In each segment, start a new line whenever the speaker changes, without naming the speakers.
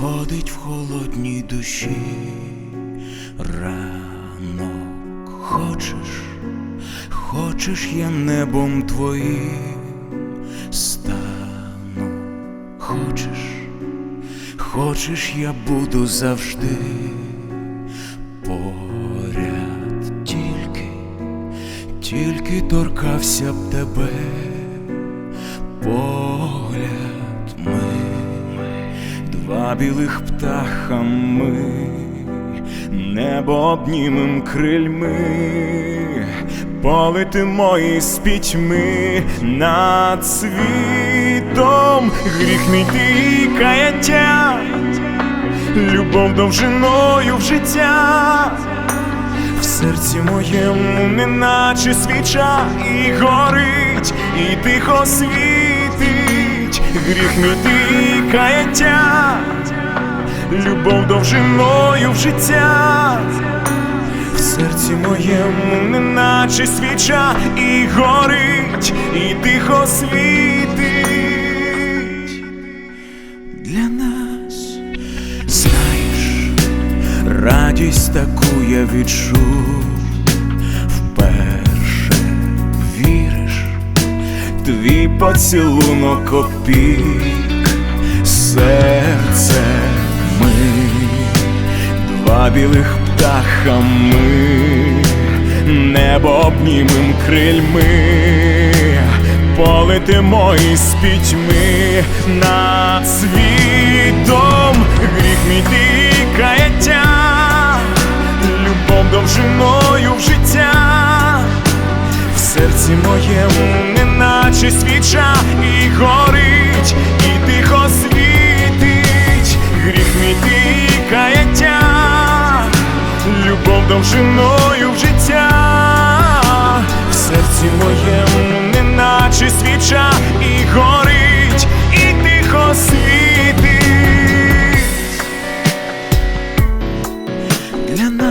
сходить в холодній душі. Ранок. Хочеш, хочеш, я небом твоїм стану, хочеш, хочеш, я буду завжди поряд? Тільки, тільки торкався б тебе погляд два білих птаха ми, небо обнімем крильми, полетимо із пітьми над світом, гріх мій і каяття, любов довжиною в життя. В серці моєму неначе свіча і горить, і тихо світить, гріх мій ти каяття, любов довжиною в життя, в серці моєму неначе свіча і горить, і тихо світить. Для нас, знаєш радість таку я відчув. Вперше віриш, твій поцілунок опік, білих птаха ми, небо обнімем крильми, полетимо із пітьми. Над світом, гріх мій ти каяття, любов довжиною в життя, в серці моєму неначе свіча і горить, довжиною в життя, в серці моєму неначе свіча і горить, і тихо світить. Для нас,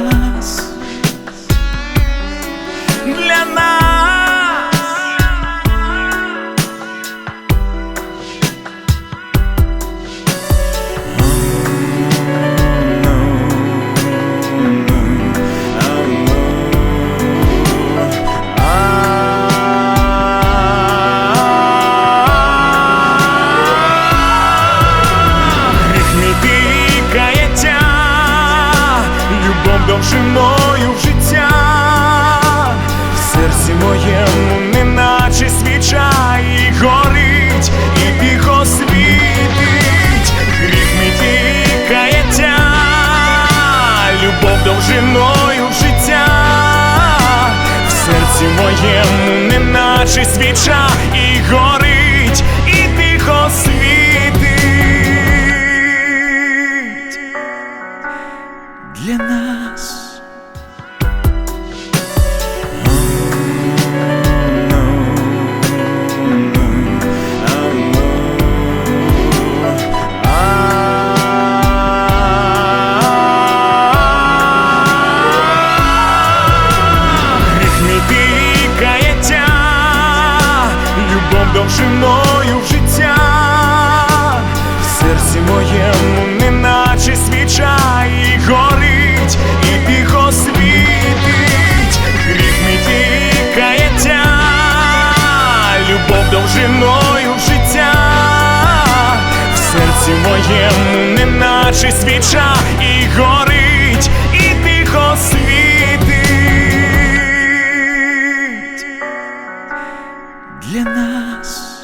серці моєму неначе свіча і горить, і тихо світить, гріх ти каяття, любов довжиною життя, в серці моєму неначе свіча і горить, і тихо світить для нас. Серці моєму неначе свіча і горить, і тихо світить, гріх мій каяття, любов довжиною в життя, в серці моєму неначе свіча і горить, і тихо світить для нас.